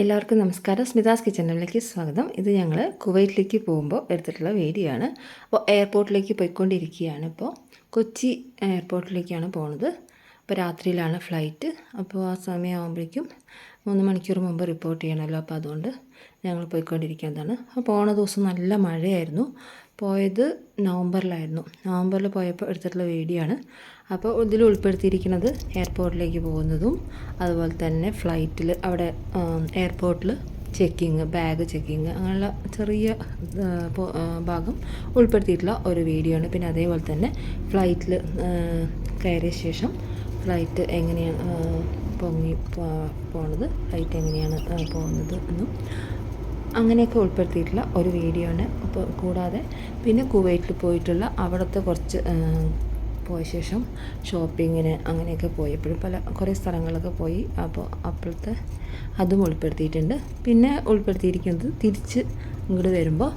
എല്ലാവർക്കും നമസ്കാരം. സ്മിതാസ് കിച്ചണിലേക്ക് സ്വാഗതം. ഇത് ഞങ്ങൾ കുവൈറ്റിലേക്ക് പോകുമ്പോൾ എടുത്തിട്ടുള്ള വീഡിയോ ആണ് അപ്പോൾ എയർപോർട്ടിലേക്ക് പോയിക്കൊണ്ടിരിക്കുകയാണ് ഇപ്പോൾ കൊച്ചി എയർപോർട്ടിലേക്കാണ് പോണത്. അപ്പോൾ രാത്രിയിലാണ് ഫ്ലൈറ്റ്. അപ്പോൾ ആ സമയമാകുമ്പോഴേക്കും മൂന്ന് മണിക്കൂർ മുമ്പ് റിപ്പോർട്ട് ചെയ്യണമല്ലോ അപ്പോൾ അതുകൊണ്ട് ഞങ്ങൾ പോയിക്കൊണ്ടിരിക്കുന്നതാണ്. അപ്പോൾ പോണ ദിവസം നല്ല മഴയായിരുന്നു. പോയത് നവംബറിലായിരുന്നു. നവംബറിൽ പോയപ്പോൾ എടുത്തിട്ടുള്ള വീഡിയോ ആണ്. അപ്പോൾ ഇതിൽ ഉൾപ്പെടുത്തിയിരിക്കുന്നത് എയർപോർട്ടിലേക്ക് പോകുന്നതും അതുപോലെ തന്നെ ഫ്ലൈറ്റിൽ അവിടെ എയർപോർട്ടിൽ ചെക്കിങ് ബാഗ് ചെക്കിങ് അങ്ങനെയുള്ള ചെറിയ ഭാഗം ഉൾപ്പെടുത്തിയിട്ടുള്ള ഒരു വീഡിയോ ആണ്. പിന്നെ അതേപോലെ തന്നെ ഫ്ലൈറ്റിൽ കയറിയ ശേഷം ഫ്ലൈറ്റ് എങ്ങനെയാണ് പൊങ്ങി പോണത് ഫ്ലൈറ്റ് എങ്ങനെയാണ് പോകുന്നത് എന്നും അങ്ങനെയൊക്കെ ഉൾപ്പെടുത്തിയിട്ടുള്ള ഒരു വീഡിയോ ആണ്. അപ്പോൾ കൂടാതെ പിന്നെ കുവൈറ്റിൽ പോയിട്ടുള്ള അവിടുത്തെ കുറച്ച് പോയ ശേഷം ഷോപ്പിങ്ങിന് അങ്ങനെയൊക്കെ പോയപ്പോഴും പല കുറേ സ്ഥലങ്ങളൊക്കെ പോയി. അപ്പോൾ അപ്പോഴത്തെ അതും ഉൾപ്പെടുത്തിയിട്ടുണ്ട്. പിന്നെ ഉൾപ്പെടുത്തിയിരിക്കുന്നത് തിരിച്ച് ഇങ്ങോട്ട് വരുമ്പോൾ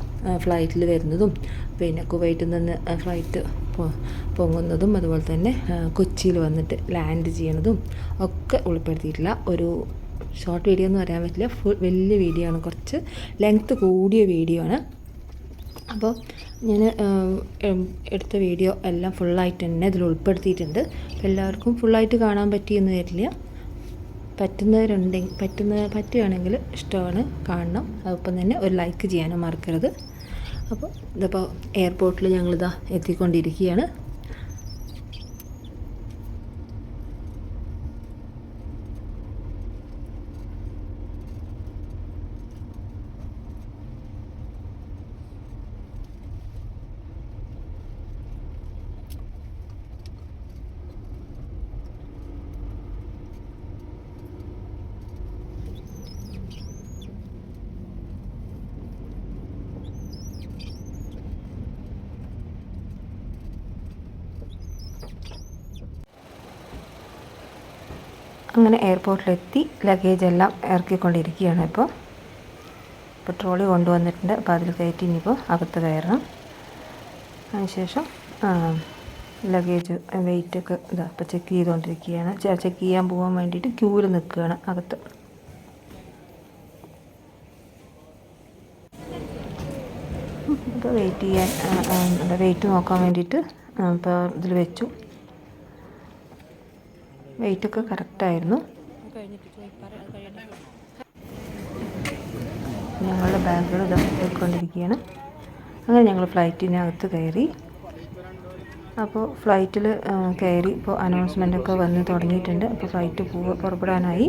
ഫ്ലൈറ്റിൽ വരുന്നതും പിന്നെ കുവൈറ്റിൽ നിന്ന് ഫ്ലൈറ്റ് പൊങ്ങുന്നതും അതുപോലെ തന്നെ കൊച്ചിയിൽ വന്നിട്ട് ലാൻഡ് ചെയ്യണതും ഒക്കെ ഉൾപ്പെടുത്തിയിട്ടുള്ള ഒരു ഷോർട്ട് വീഡിയോ എന്ന് പറയാൻ പറ്റില്ല. ഫുൾ വലിയ വീഡിയോ ആണ്. കുറച്ച് ലെങ്ത്ത് കൂടിയ വീഡിയോ ആണ്. അപ്പോൾ ഞാൻ എടുത്ത വീഡിയോ എല്ലാം ഫുള്ളായിട്ട് തന്നെ ഇതിൽ ഉൾപ്പെടുത്തിയിട്ടുണ്ട്. എല്ലാവർക്കും ഫുള്ളായിട്ട് കാണാൻ പറ്റിയെന്ന് വരില്ല. പറ്റുന്നവരുണ്ടെങ്കിൽ പറ്റുന്ന പറ്റുകയാണെങ്കിൽ ഇഷ്ടമാണ് കാണണം. അതൊപ്പം തന്നെ ഒരു ലൈക്ക് ചെയ്യാനും മറക്കരുത്. അപ്പോൾ ഇതിപ്പോൾ എയർപോർട്ടിൽ ഞങ്ങളിതാ എത്തിക്കൊണ്ടിരിക്കുകയാണ്. അങ്ങനെ എയർപോർട്ടിലെത്തി ലഗേജ് എല്ലാം ഇറക്കിക്കൊണ്ടിരിക്കുകയാണ് ഇപ്പോൾ. ഇപ്പോൾ ട്രോളി കൊണ്ടുവന്നിട്ടുണ്ട്. അപ്പോൾ അതിൽ കയറ്റി ഇനിയിപ്പോൾ അകത്ത് കയറണം. അതിനുശേഷം ലഗേജ് വെയിറ്റൊക്കെ ഇതാ ഇപ്പോൾ ചെക്ക് ചെയ്തുകൊണ്ടിരിക്കുകയാണ്. ചെക്ക് ചെയ്യാൻ പോകാൻ വേണ്ടിയിട്ട് ക്യൂവിൽ നിൽക്കുകയാണ് അകത്ത്. ഇപ്പോൾ വെയിറ്റ് ചെയ്യാൻ വെയിറ്റ് നോക്കാൻ വേണ്ടിയിട്ട് ഇപ്പോൾ ഇതിൽ വെച്ചു. വെയിറ്റൊക്കെ കറക്റ്റായിരുന്നു. ഞങ്ങളുടെ ബാഗുകൾ ഇതൊക്കെ പോയിക്കൊണ്ടിരിക്കുകയാണ് അങ്ങനെ ഞങ്ങൾ ഫ്ലൈറ്റിനകത്ത് കയറി. അപ്പോൾ ഫ്ലൈറ്റിൽ കയറി ഇപ്പോൾ അനൗൺസ്മെന്റൊക്കെ വന്ന് തുടങ്ങിയിട്ടുണ്ട്. അപ്പോൾ ഫ്ലൈറ്റ് പോവുക പുറപ്പെടാനായി.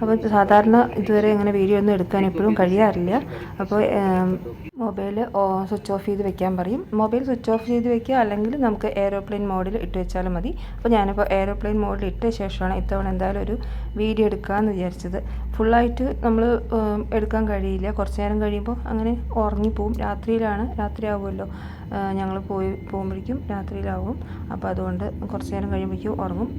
അപ്പോൾ സാധാരണ ഇതുവരെ ഇങ്ങനെ വീഡിയോ ഒന്നും എടുക്കാൻ എപ്പോഴും കഴിയാറില്ല. അപ്പോൾ മൊബൈൽ സ്വിച്ച് ഓഫ് ചെയ്ത് വെക്കാൻ പറയും. മൊബൈൽ സ്വിച്ച് ഓഫ് ചെയ്ത് വെക്കുക അല്ലെങ്കിൽ നമുക്ക് എയറോപ്ലെയിൻ മോഡിൽ ഇട്ട് വെച്ചാലും മതി. അപ്പോൾ ഞാനിപ്പോൾ എയറോപ്ലെയിൻ മോഡിൽ ഇട്ട ശേഷമാണ് ഇത്തവണ എന്തായാലും ഒരു വീഡിയോ എടുക്കാമെന്ന് വിചാരിച്ചത്. ഫുള്ളായിട്ട് നമ്മൾ എടുക്കാൻ കഴിയില്ല. കുറച്ച് നേരം കഴിയുമ്പോൾ അങ്ങനെ ഉറങ്ങിപ്പോവും. രാത്രിയിലാണ് രാത്രിയാവുമല്ലോ. ഞങ്ങൾ പോയി പോകുമ്പോഴേക്കും രാത്രിയിലാവും. അപ്പോൾ അതുകൊണ്ട് കുറച്ച് നേരം കഴിയുമ്പോഴേക്കും ഉറങ്ങും.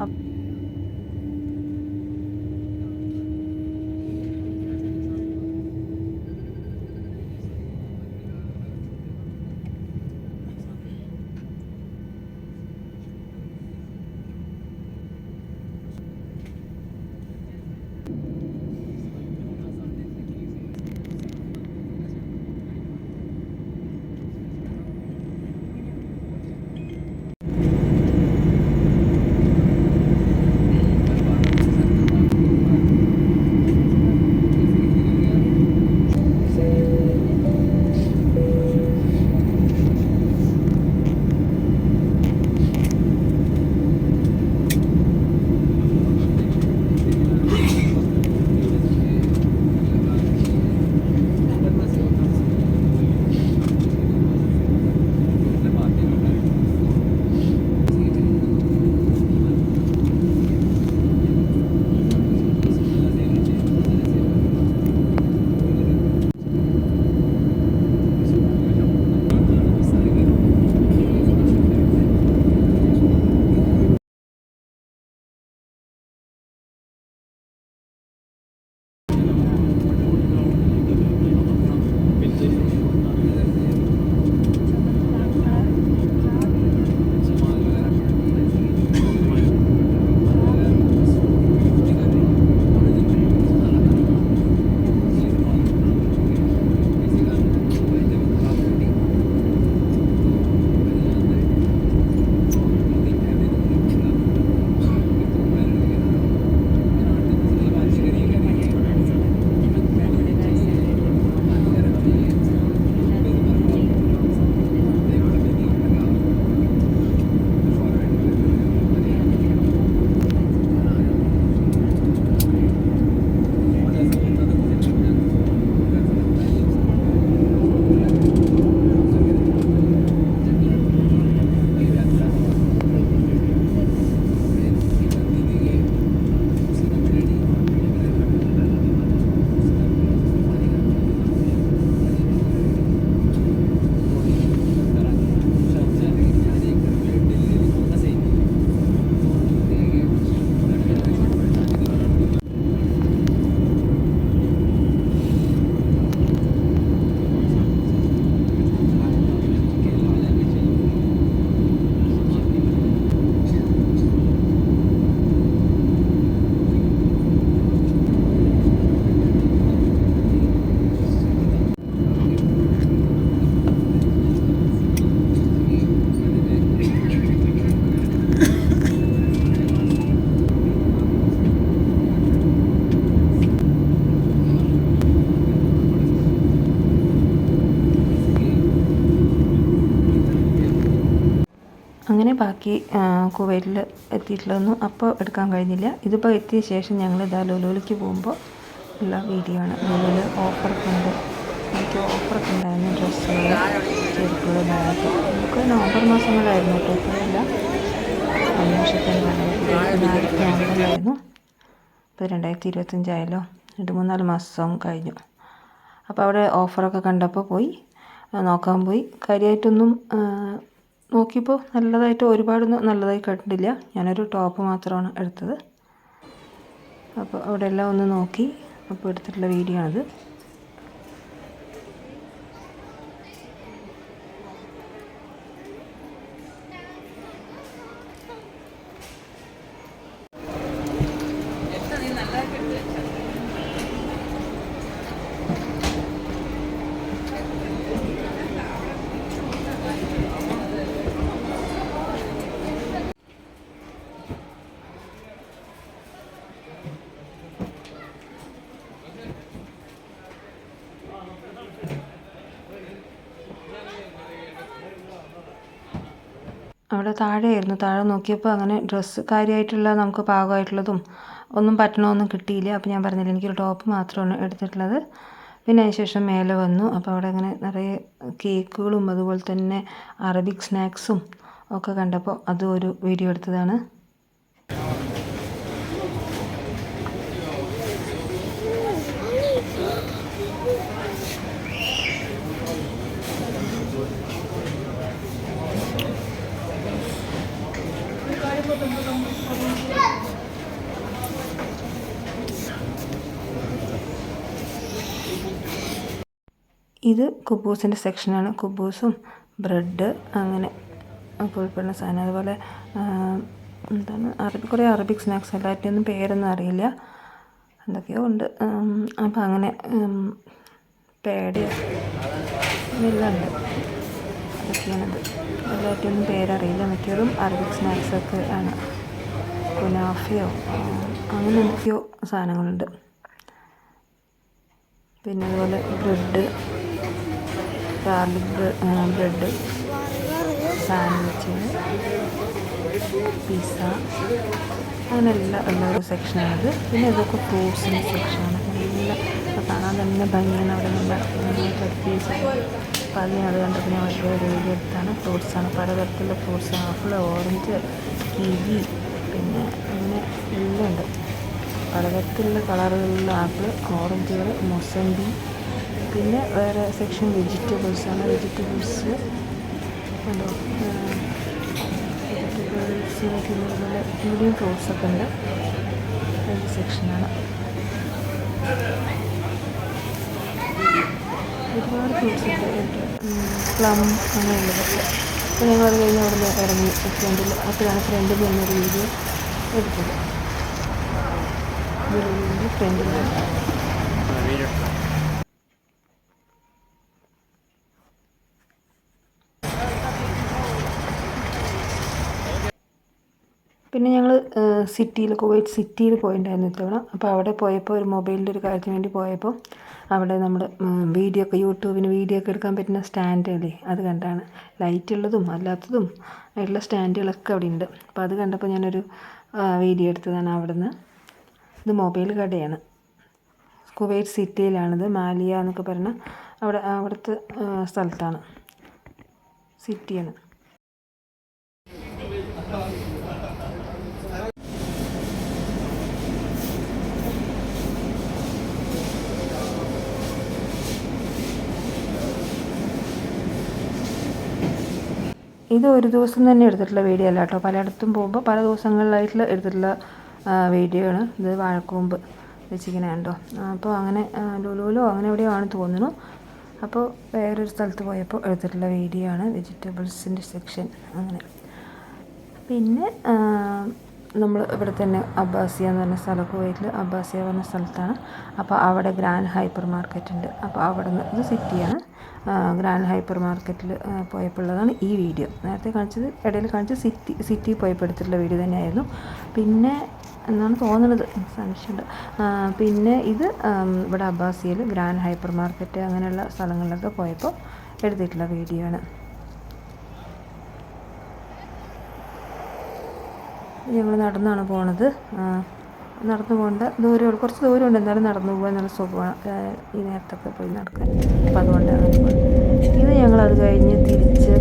ബാക്കി കുവൈറ്റിൽ എത്തിയിട്ടുള്ളതൊന്നും അപ്പോൾ എടുക്കാൻ കഴിഞ്ഞില്ല. ഇതിപ്പോൾ എത്തിയ ശേഷം ഞങ്ങൾ ഇതാ ലുലുവിലേക്ക് പോകുമ്പോൾ ഉള്ള വീഡിയോ ആണ്. ലുലുവിൽ ഓഫറൊക്കെ ഉണ്ട്. എനിക്ക് ഓഫറൊക്കെ ഉണ്ടായിരുന്നു. ഡ്രസ്സുകൾ ചെരുപ്പുകൾ ബാഗ് നമുക്ക് നവംബർ മാസങ്ങളായിരുന്നു കേട്ടോ. ഇപ്പോഴല്ല നവംബറിലായിരുന്നു ഇപ്പോൾ രണ്ടായിരത്തി ഇരുപത്തഞ്ചായാലോ രണ്ട് മൂന്നാൽ മാസം കഴിഞ്ഞു. അപ്പോൾ അവിടെ ഓഫറൊക്കെ കണ്ടപ്പോൾ പോയി. നോക്കാൻ പോയി. കാര്യമായിട്ടൊന്നും നോക്കിയപ്പോൾ നല്ലതായിട്ട് ഒരുപാടൊന്നും നല്ലതായി കണ്ടില്ല ഞാനൊരു ടോപ്പ് മാത്രമാണ് എടുത്തത്. അപ്പോൾ അവിടെ എല്ലാം ഒന്ന് നോക്കി. അപ്പോൾ എടുത്തിട്ടുള്ള വീഡിയോ ആണിത്. അവിടെ താഴെയായിരുന്നു. താഴെ നോക്കിയപ്പോൾ അങ്ങനെ ഡ്രസ്സ് കാര്യമായിട്ടുള്ള നമുക്ക് പാകമായിട്ടുള്ളതും ഒന്നും പറ്റണമൊന്നും കിട്ടിയില്ല. അപ്പോൾ ഞാൻ പറഞ്ഞില്ല എനിക്കൊരു ടോപ്പ് മാത്രമാണ് എടുത്തിട്ടുള്ളത്. പിന്നെ അതിനുശേഷം മേലെ വന്നു. അപ്പോൾ അവിടെ അങ്ങനെ നിറയെ കേക്കുകളും അതുപോലെ തന്നെ അറബിക് സ്നാക്സും ഒക്കെ കണ്ടപ്പോൾ അതും ഒരു വീഡിയോ എടുത്തതാണ്. ഇത് കുബൂസിന്റെ സെക്ഷനാണ്. കുബൂസും ബ്രെഡ് അങ്ങനെ ഉൾപ്പെടുന്ന സാധനം. അതുപോലെ എന്താണ് അറബി കുറേ അറബിക് സ്നാക്സ്. എല്ലാറ്റിനും പേരൊന്നും അറിയില്ല. എന്തൊക്കെയോ ഉണ്ട്. അപ്പോൾ അങ്ങനെ പേടയോ എല്ലാം ഉണ്ട്. അതൊക്കെയാണത്. എല്ലാറ്റിനും പേരറിയില്ല. മിക്കവാറും അറബിക് സ്നാക്സൊക്കെ ആണ്. കുനാഫയോ അങ്ങനെ എന്തൊക്കെയോ സാധനങ്ങളുണ്ട്. പിന്നെ അതുപോലെ bread garlic bread sandwich pizza അങ്ങനെ എല്ലാ ഉള്ള ഒരു സെക്ഷനാണിത്. പിന്നെ ഇതൊക്കെ ഫ്രൂട്ട്സിന്റെ സെക്ഷനാണ്. നല്ല കാണാൻ തന്നെ ഭംഗിയാണ്. അവിടെ നല്ല പീസ് അപ്പോൾ അത് അത് കണ്ടപ്പോൾ ഞാൻ വലിയ വീഡിയോ എടുത്താണ്. ഫ്രൂട്ട്സാണ് പലതരത്തിലുള്ള ഫ്രൂട്ട്സ് ആപ്പിൾ ഓറഞ്ച് കിവി പിന്നെ അങ്ങനെ എല്ലാം ഉണ്ട്. പലതരത്തിലുള്ള കളറുകളിലുള്ള ആപ്പിൾ ഓറഞ്ചുകൾ മൊസമ്പി പിന്നെ വേറെ സെക്ഷൻ വെജിറ്റബിൾസാണ്. വെജിറ്റബിൾസ് ഉണ്ടോ വെജിറ്റബിൾസ് പിന്നെ ഇവിടെയും ഫ്രൂട്ട്സൊക്കെ ഉണ്ട്. ഒരു സെക്ഷനാണ്. ഒരുപാട് ഫ്രൂട്ട്സ് ഉണ്ട്. പ്ലം അങ്ങനെയുള്ളതൊക്കെ അപ്പോൾ ഞങ്ങൾ അത് കഴിഞ്ഞ് അവിടെ ഇറങ്ങി ഫ്രണ്ടിൽ അപ്പോഴാണ് ഫ്രണ്ടിൽ നിന്നൊരു വീഡിയോ എടുത്തത്. ഫ്രണ്ടിലാണ് പിന്നെ ഞങ്ങൾ സിറ്റിയിൽ കുവൈറ്റ് സിറ്റിയിൽ പോയിട്ടുണ്ടായിരുന്നു ഇത്തവണ. അപ്പോൾ അവിടെ പോയപ്പോൾ ഒരു മൊബൈലിന്റെ ഒരു കാര്യത്തിന് വേണ്ടി പോയപ്പോൾ അവിടെ നമ്മൾ വീഡിയോ ഒക്കെ യൂട്യൂബിന് വീഡിയോ ഒക്കെ എടുക്കാൻ പറ്റുന്ന സ്റ്റാൻഡല്ലേ അത് കണ്ടാണ്. ലൈറ്റ് ഉള്ളതും അല്ലാത്തതും ആയിട്ടുള്ള സ്റ്റാൻഡുകളൊക്കെ അവിടെ ഉണ്ട് അപ്പോൾ അത് കണ്ടപ്പോൾ ഞാനൊരു വീഡിയോ എടുത്തതാണ് അവിടെ നിന്ന് ഇത് മൊബൈൽ കടയാണ്. കുവൈറ്റ് സിറ്റിയിലാണിത്. മാലിയ എന്നൊക്കെ പറഞ്ഞ അവിടെ അവിടുത്തെ സ്ഥലത്താണ്. സിറ്റിയാണ്. ഇത് ഒരു ദിവസം തന്നെ എടുത്തിട്ടുള്ള വീഡിയോ അല്ല കേട്ടോ. പലയിടത്തും പോകുമ്പോൾ പല ദിവസങ്ങളിലായിട്ടുള്ള എടുത്തിട്ടുള്ള വീഡിയോ ആണ്. ഇത് വാഴക്കൂമ്പ് വെച്ചിങ്ങനെ ഉണ്ടോ അപ്പോൾ അങ്ങനെ ലുലുലോ അങ്ങനെ എവിടെയോ ആണ് തോന്നുന്നു. അപ്പോൾ വേറൊരു സ്ഥലത്ത് പോയപ്പോൾ എടുത്തിട്ടുള്ള വീഡിയോ ആണ്. വെജിറ്റബിൾസിന്റെ സെക്ഷൻ അങ്ങനെ. പിന്നെ നമ്മൾ ഇവിടെ തന്നെ അബ്ബാസിയ എന്ന് പറഞ്ഞ സ്ഥലം കുവൈറ്റിൽ അബ്ബാസിയ പറഞ്ഞ സ്ഥലത്താണ്. അപ്പോൾ അവിടെ ഗ്രാൻഡ് ഹൈപ്പർ മാർക്കറ്റ് ഉണ്ട്. അപ്പോൾ അവിടെ നിന്ന് ഇത് സിറ്റിയാണ് ഗ്രാൻഡ് ഹൈപ്പർ മാർക്കറ്റിൽ പോയപ്പോഴുള്ളതാണ് ഈ വീഡിയോ. നേരത്തെ കാണിച്ചത് ഇടയിൽ കാണിച്ചത് സിറ്റി സിറ്റി പോയപ്പോൾ എടുത്തിട്ടുള്ള വീഡിയോ തന്നെയായിരുന്നു. പിന്നെ എന്നാണ് തോന്നുന്നത് സംശയമുണ്ട്. പിന്നെ ഇത് ഇവിടെ അബ്ബാസിയിൽ ഗ്രാൻഡ് ഹൈപ്പർ മാർക്കറ്റ് അങ്ങനെയുള്ള സ്ഥലങ്ങളിലൊക്കെ പോയപ്പോൾ എടുത്തിട്ടുള്ള വീഡിയോ ആണ്. ഞങ്ങൾ നടന്നാണ് പോണത്. നടന്നു പോകേണ്ട ദൂരം കുറച്ച് ദൂരമുണ്ട്. എന്നാലും നടന്നു പോകാൻ നല്ല സുഖമാണ് ഈ നേരത്തൊക്കെ പോയി നടക്കാൻ. അപ്പോൾ അതുകൊണ്ടാണ് ഇന്ന് അത് കഴിഞ്ഞ് തിരിച്ച്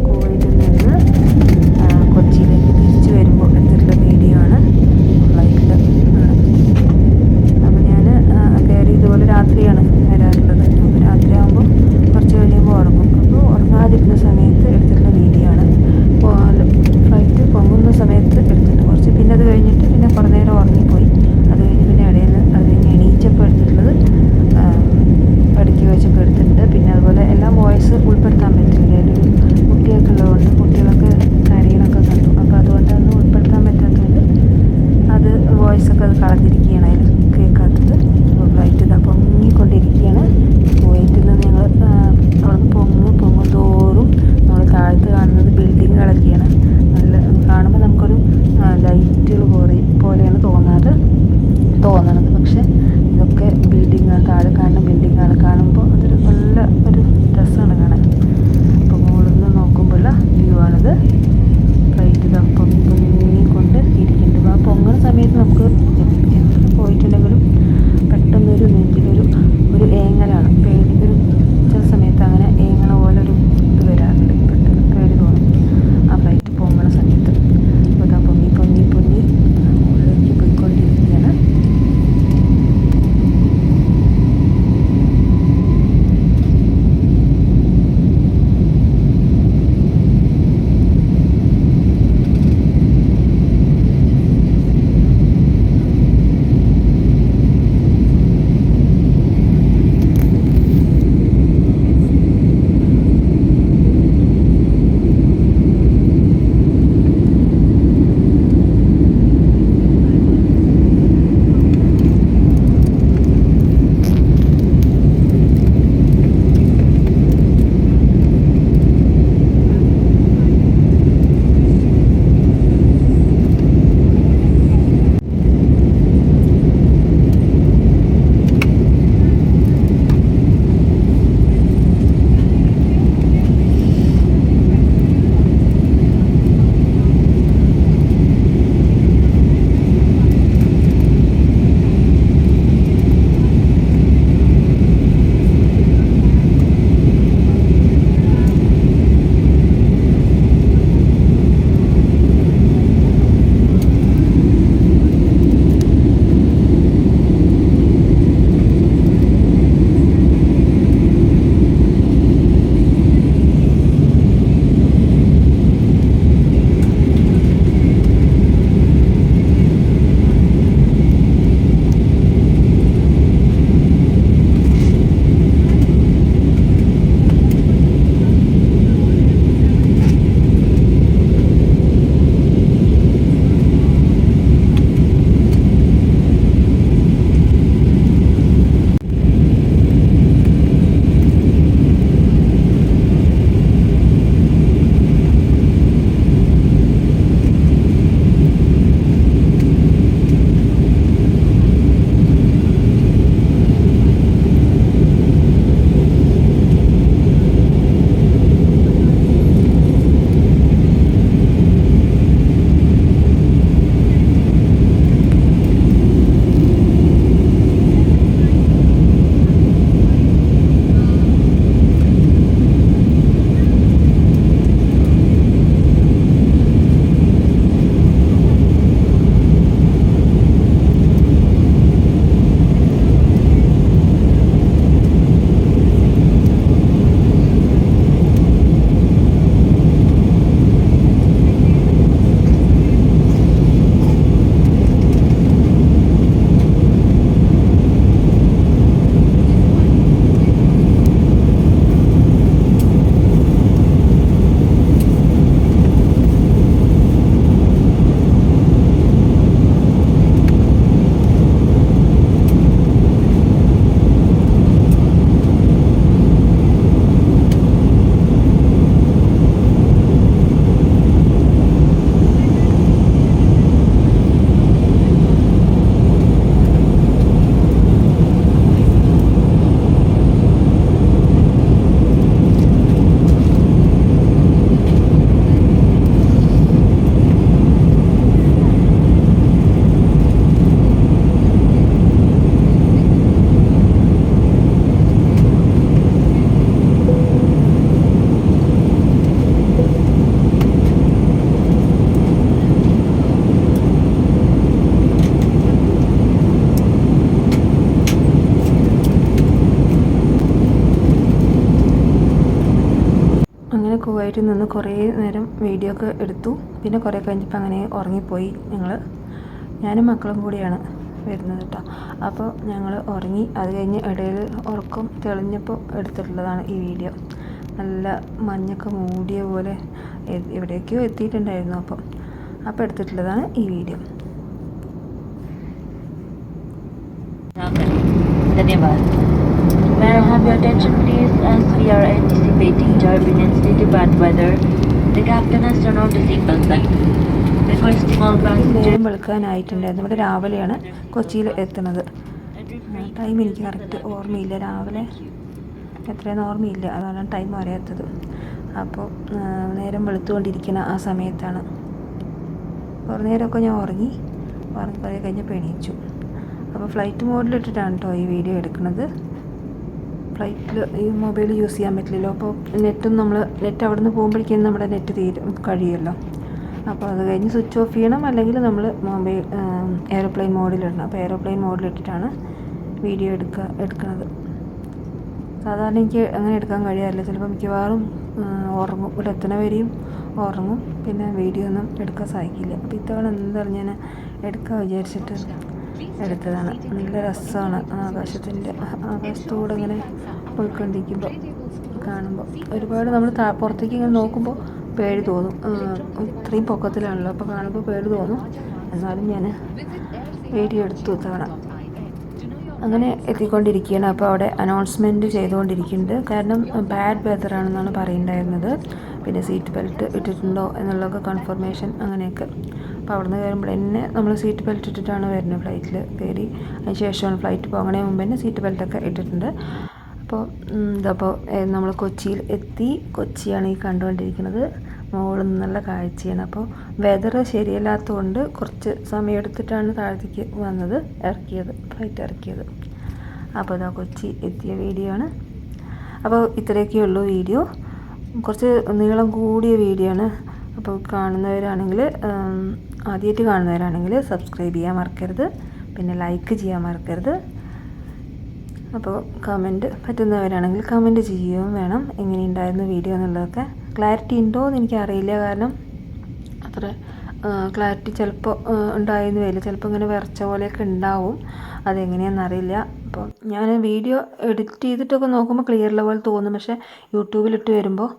ആയിട്ട് നിന്ന് കുറേ നേരം വീഡിയോ ഒക്കെ എടുത്തു. പിന്നെ കുറേ കഴിഞ്ഞപ്പോൾ അങ്ങനെ ഉറങ്ങിപ്പോയി ഞങ്ങൾ ഞാനും മക്കളും കൂടിയാണ് വരുന്നത് കേട്ടോ. അപ്പോൾ ഞങ്ങൾ ഉറങ്ങി. അത് കഴിഞ്ഞ് ഇടയിൽ ഉറക്കം തെളിഞ്ഞപ്പോൾ എടുത്തിട്ടുള്ളതാണ് ഈ വീഡിയോ. നല്ല മഞ്ഞൊക്കെ മൂടിയ പോലെ എവിടേക്കോ എത്തിയിട്ടുണ്ടായിരുന്നു അപ്പം. അപ്പോൾ എടുത്തിട്ടുള്ളതാണ് ഈ വീഡിയോ. ധന്യവാദം May I have your attention please? As we are anticipating turbulence due to bad weather. The captain has turned off the seatbelt sign. Requesting all passengers നേരം വെളുക്കാനായിട്ടുണ്ടായിരുന്നു ഇവിടെ രാവിലെയാണ് കൊച്ചിയിൽ എത്തുന്നത്. ടൈം എനിക്ക് കറക്റ്റ് ഓർമ്മയില്ല. രാവിലെ എത്രയെന്ന് ഓർമ്മയില്ല. അതാണ് ടൈം അറിയാത്തത് അപ്പോൾ നേരം വെളുത്തുകൊണ്ടിരിക്കുന്ന ആ സമയത്താണ്. കുറേ നേരമൊക്കെ ഞാൻ ഉറങ്ങി. ഉറങ്ങി കുറേ കഴിഞ്ഞപ്പോൾ എണീച്ചു. അപ്പോൾ ഫ്ലൈറ്റ് മോഡിലിട്ടിട്ടാണ് കേട്ടോ ഈ വീഡിയോ എടുക്കുന്നത്. ഫ്ലൈറ്റിൽ ഈ മൊബൈൽ യൂസ് ചെയ്യാൻ പറ്റില്ലല്ലോ. അപ്പോൾ നെറ്റും നമ്മൾ നെറ്റ് അവിടെ നിന്ന് പോകുമ്പോഴേക്കും നമ്മുടെ നെറ്റ് തീരും കഴിയുമല്ലോ. അപ്പോൾ അത് കഴിഞ്ഞ് സ്വിച്ച് ഓഫ് ചെയ്യണം. അല്ലെങ്കിൽ നമ്മൾ മൊബൈൽ എയറോപ്ലെയിൻ മോഡിലിടണം. അപ്പോൾ എയറോപ്ലെയിൻ മോഡിലിട്ടിട്ടാണ് വീഡിയോ എടുക്കുക എടുക്കുന്നത് സാധാരണ എനിക്ക് അങ്ങനെ എടുക്കാൻ കഴിയാറില്ല. ചിലപ്പോൾ മിക്കവാറും ഉറങ്ങും. ഇവിടെ എത്തണ വരെയും ഉറങ്ങും. പിന്നെ വീഡിയോ ഒന്നും എടുക്കാൻ സാധിക്കില്ല. അപ്പോൾ ഇത്തവണ എന്താ ഞാൻ എടുക്കാൻ വിചാരിച്ചിട്ട്. എടുത്തതാണ്. നല്ല രസമാണ് ആകാശത്തിന്റെ ആകാശത്തോടെ ഇങ്ങനെ പോയിക്കൊണ്ടിരിക്കുമ്പോൾ കാണുമ്പോൾ. ഒരുപാട് നമ്മൾ പുറത്തേക്ക് ഇങ്ങനെ നോക്കുമ്പോൾ പേടി തോന്നും. ഇത്രയും പൊക്കത്തിലാണല്ലോ. അപ്പോൾ കാണുമ്പോൾ പേടി തോന്നും. എന്നാലും ഞാൻ വീഡിയോ എടുത്തു തവണ അങ്ങനെ എത്തിക്കൊണ്ടിരിക്കുകയാണ്. അപ്പോൾ അവിടെ അനൗൺസ്മെന്റ് ചെയ്തുകൊണ്ടിരിക്കുന്നുണ്ട്. കാരണം ബാഡ് വെതറാണെന്നാണ് പറയുന്നുണ്ടായിരുന്നത്. പിന്നെ സീറ്റ് ബെൽറ്റ് ഇട്ടിട്ടുണ്ടോ എന്നുള്ളതൊക്കെ കൺഫർമേഷൻ അങ്ങനെയൊക്കെ അപ്പോൾ അവിടെ നിന്ന് കയറുമ്പോൾ തന്നെ നമ്മൾ സീറ്റ് ബെൽറ്റ് ഇട്ടിട്ടാണ് വരുന്നത് ഫ്ലൈറ്റിൽ കയറി. അതിന് ശേഷമാണ് ഫ്ലൈറ്റ് പോകണേ മുമ്പ് തന്നെ സീറ്റ് ബെൽറ്റൊക്കെ ഇട്ടിട്ടുണ്ട്. അപ്പോൾ ഇതപ്പോൾ നമ്മൾ കൊച്ചിയിൽ എത്തി. കൊച്ചിയാണ് ഈ കണ്ടുകൊണ്ടിരിക്കുന്നത്. മുകളിൽ നിന്നുള്ള കാഴ്ചയാണ്. അപ്പോൾ വെതർ ശരിയല്ലാത്തതുകൊണ്ട് കുറച്ച് സമയം എടുത്തിട്ടാണ് താഴത്തേക്ക് വന്നത്. ഇറക്കിയത് ഫ്ലൈറ്റ് ഇറക്കിയത്. അപ്പോൾ ഇതാ കൊച്ചി എത്തിയ വീഡിയോ ആണ്. അപ്പോൾ ഇത്രയൊക്കെ ഉള്ളൂ വീഡിയോ കുറച്ച് നീളം കൂടിയ വീഡിയോ ആണ്. അപ്പോൾ കാണുന്നവരാണെങ്കിൽ ആദ്യമായിട്ട് കാണുന്നവരാണെങ്കിൽ സബ്സ്ക്രൈബ് ചെയ്യാൻ മറക്കരുത്. പിന്നെ ലൈക്ക് ചെയ്യാൻ മറക്കരുത്. അപ്പോൾ കമന്റ് പറ്റുന്നവരാണെങ്കിൽ കമന്റ് ചെയ്യുകയും വേണം. എങ്ങനെയുണ്ടായിരുന്നു വീഡിയോ എന്നുള്ളതൊക്കെ ക്ലാരിറ്റി ഉണ്ടോ എന്ന് എനിക്കറിയില്ല കാരണം അത്ര ക്ലാരിറ്റി ചിലപ്പോൾ ഉണ്ടായിരുന്നു വരില്ല. ചിലപ്പോൾ ഇങ്ങനെ വിറച്ച പോലെയൊക്കെ ഉണ്ടാവും. അതെങ്ങനെയാണെന്നറിയില്ല അപ്പോൾ ഞാൻ വീഡിയോ എഡിറ്റ് ചെയ്തിട്ടൊക്കെ നോക്കുമ്പോൾ ക്ലിയർ ഉള്ള പോലെ തോന്നും. പക്ഷേ യൂട്യൂബിലിട്ട് വരുമ്പോൾ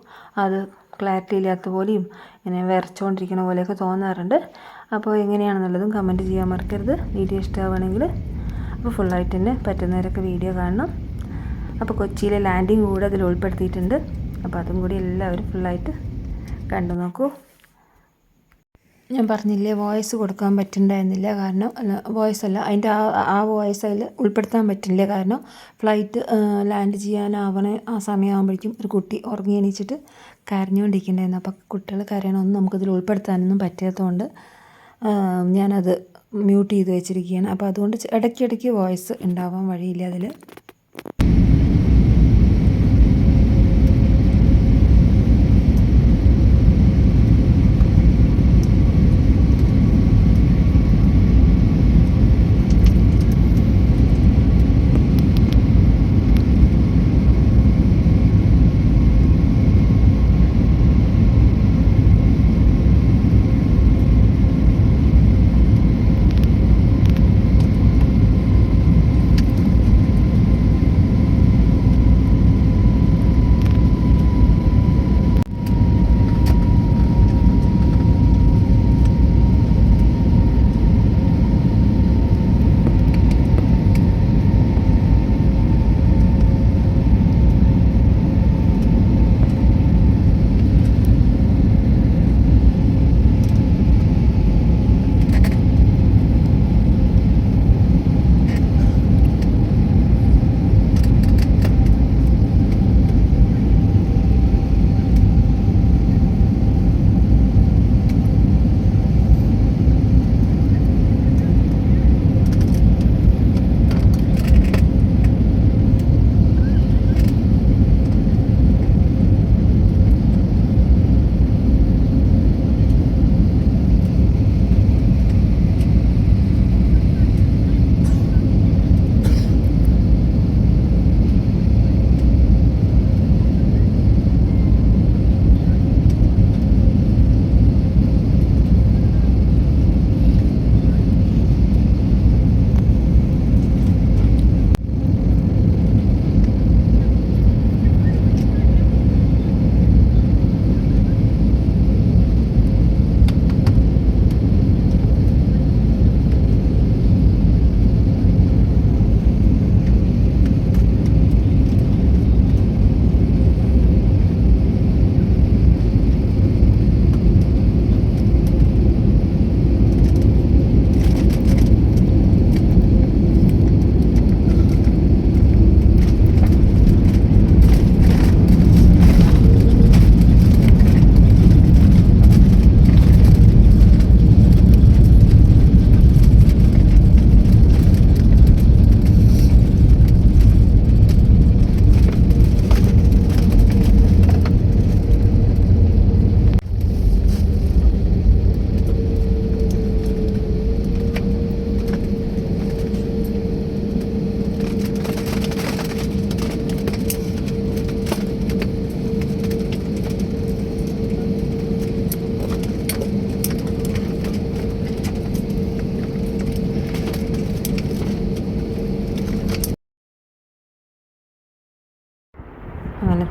അത് ക്ലാരിറ്റി ഇല്ലാത്ത പോലെയും ഇങ്ങനെ വിറച്ചുകൊണ്ടിരിക്കുന്ന പോലെയൊക്കെ തോന്നാറുണ്ട്. അപ്പോൾ എങ്ങനെയാണെന്നുള്ളതും കമന്റ് ചെയ്യാൻ മറക്കരുത്. വീഡിയോ ഇഷ്ടമാവുകയാണെങ്കിൽ അപ്പോൾ ഫുള്ളായിട്ട് തന്നെ പറ്റുന്നവരൊക്കെ വീഡിയോ കാണണം. അപ്പോൾ കൊച്ചിയിലെ ലാൻഡിങ് കൂടെ അതിൽ ഉൾപ്പെടുത്തിയിട്ടുണ്ട്. അപ്പോൾ അതും കൂടി എല്ലാവരും ഫുള്ളായിട്ട് കണ്ടു നോക്കൂ. ഞാൻ പറഞ്ഞില്ലേ വോയിസ് കൊടുക്കാൻ പറ്റുന്നുണ്ടായിരുന്നില്ല കാരണം വോയിസ് അല്ല അതിന്റെ ആ ആ വോയിസ് അതിൽ ഉൾപ്പെടുത്താൻ പറ്റില്ല കാരണം ഫ്ലൈറ്റ് ലാൻഡ് ചെയ്യാനാവണ ആ സമയമാകുമ്പോഴേക്കും ഒരു കുട്ടി ഉറങ്ങി എണീച്ചിട്ട് കരഞ്ഞുകൊണ്ടിരിക്കണ്ടായിരുന്നു. അപ്പോൾ കുട്ടികൾ കരയണമൊന്നും നമുക്കതിൽ ഉൾപ്പെടുത്താനൊന്നും പറ്റാത്തതുകൊണ്ട് ഞാനത് മ്യൂട്ട് ചെയ്ത് വെച്ചിരിക്കുകയാണ്. അപ്പോൾ അതുകൊണ്ട് ഇടയ്ക്കിടയ്ക്ക് വോയിസ് ഉണ്ടാവാൻ വഴിയില്ല അതിൽ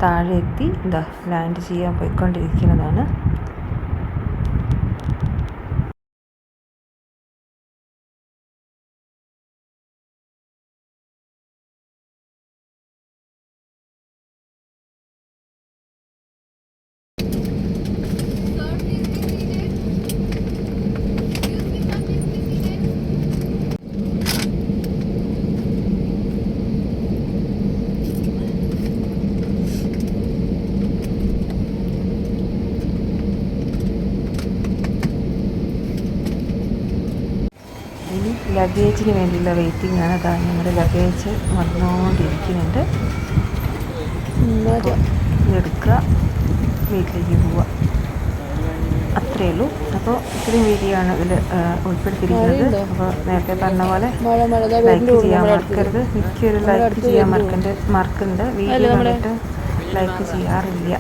താഴെ എത്തി ഇതാ ലാൻഡ് ചെയ്യാൻ പോയിക്കൊണ്ടിരിക്കുന്നതാണ്. ലഗേജിന് വേണ്ടിയുള്ള വെയിറ്റിംഗ് ആണ്. അതാണ് ഞങ്ങളുടെ ലഗേജ് വന്നുകൊണ്ടിരിക്കുന്നുണ്ട് എടുക്കുക വീട്ടിലേക്ക് പോവുക അത്രയേ ഉള്ളൂ. അപ്പോൾ ഇത്രയും വീഡിയോ ആണ് ഇതിൽ ഉൾപ്പെടുത്തിയിരിക്കുന്നത്. അപ്പോൾ നേരത്തെ പറഞ്ഞ പോലെ ലൈക്ക് ചെയ്യാൻ. മറക്കരുത്. മിക്കൊരു ലൈക്ക് ചെയ്യാൻ മറക്കണ്ട് മറക്കുന്നുണ്ട്. വീഡിയോ കണ്ടിട്ട് ലൈക്ക് ചെയ്യാറില്ല.